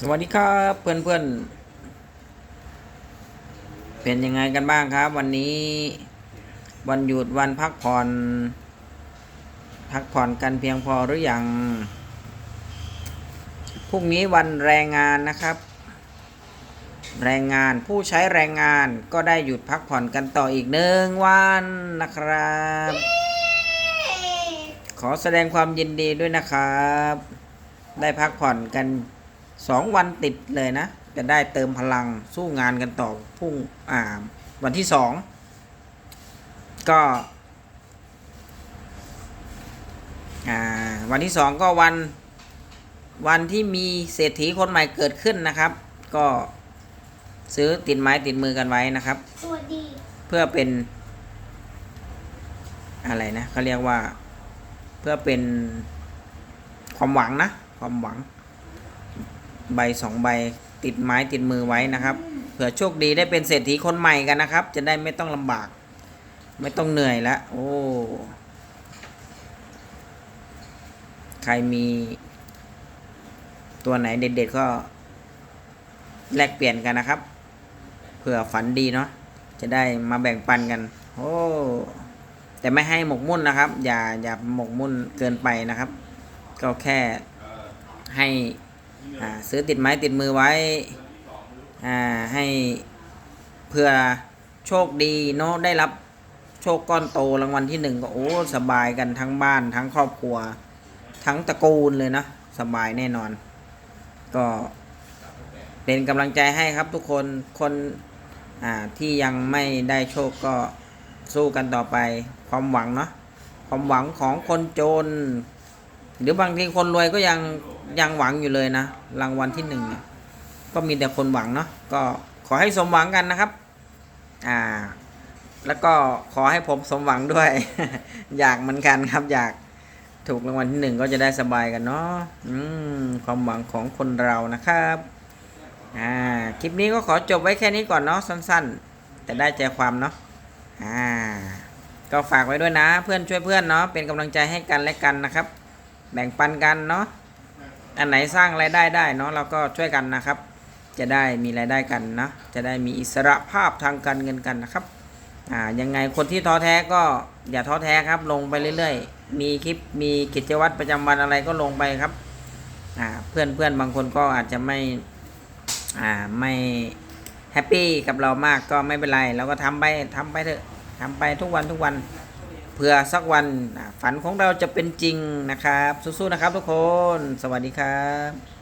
สวัสดีครับเพื่อนเพื่อนเป็นยังไงกันบ้างครับ วันนี้วันหยุดวันพักผ่อน พักผ่อนกันเพียงพอหรือยังพรุ่งนี้วันแรงงานนะครับ แรงงานผู้ใช้แรงงานก็ได้หยุดพักผ่อนกันต่ออีกหนึ่งวันนะครับ ขอแสดงความยินดีด้วยนะครับได้พักผ่อนกัน สองวันติดเลยนะ จะได้เติมพลังสู้งานกันต่อพรุ่งอ่าวันที่สองก็อ่าวันที่สองก็วันวันที่มีเศรษฐีคนใหม่เกิดขึ้นนะครับ ก็ซื้อติดไม้ติดมือกันไว้นะครับสวัสดีเพื่อเป็น อะไรนะเขาเรียกว่าเพื่อเป็นความหวังนะ ความหวัง ใบสองใบติดไม้ติดมือไว้นะครับเผื่อโชคดีได้เป็นเศรษฐีคนใหม่กันนะครับ จะได้ไม่ต้องลำบาก ไม่ต้องเหนื่อยแล้วโอ้ใครมีตัวไหนเด็ดๆก็แลกเปลี่ยนกันนะครับเผื่อฝันดีเนาะจะได้มาแบ่งปันกัน โอ้แต่ไม่ให้หมกมุ่นนะครับ อย่าอย่าหมกมุ่นเกินไปนะครับ ก็แค่ให้ ซื้อติดไม้ติดมือไว้ให้เพื่อโชคดีเนาะได้รับโชคก้อนโตรางวัลที่หนึ่งก็โอ้สบายกันทั้งบ้านทั้งครอบครัว ทั้งตระกูลเลยนะสบายแน่นอน ก็เป็นกำลังใจให้ครับทุกคนคนที่ยังไม่ได้โชคก็สู้กันต่อไปความหวังเนาะความหวังของคนจน หรือบางทีคนรวยก็ยัง ยังหวังอยู่เลยนะ รางวัลที่หนึ่งเนี่ยก็มีแต่คนหวังเนาะก็ขอให้สมหวังกันนะครับ อ่า แล้วก็ขอให้ผมสมหวังด้วย อยากเหมือนกันครับ อยากถูกรางวัลที่หนึ่งก็จะได้สบายกันเนาะอืมความหวังของคนเรานะครับอ่าคลิปนี้ก็ขอจบไว้แค่นี้ก่อนเนาะสั้นๆ แต่ได้ใจความเนาะอ่า ก็ฝากไว้ด้วยนะ เพื่อนช่วยเพื่อนเนาะเป็นกำลังใจให้กันและกันนะครับ แบ่งปันกันเนาะ อันไหนสร้างรายได้ได้เนาะเราก็ช่วยกันนะครับ จะได้มีรายได้กันนะ จะได้มีอิสระภาพทางการเงินกันนะครับอ่ายังไงคนที่ท้อแท้ก็อย่าท้อแท้ครับ ลงไปเรื่อยๆ มีคลิปมีกิจวัตรประจำวันอะไรก็ลงไปครับอ่าเพื่อนเพื่อนบางคนก็อาจจะไม่อ่าไม่แฮปปี้กับเรามากก็ไม่เป็นไรเราก็ทำไปทำไปเถอะทำไปทุกวันทุกวัน เพื่อสักวันฝันของเราจะเป็นจริงนะครับ สู้ๆนะครับทุกคน สวัสดีครับ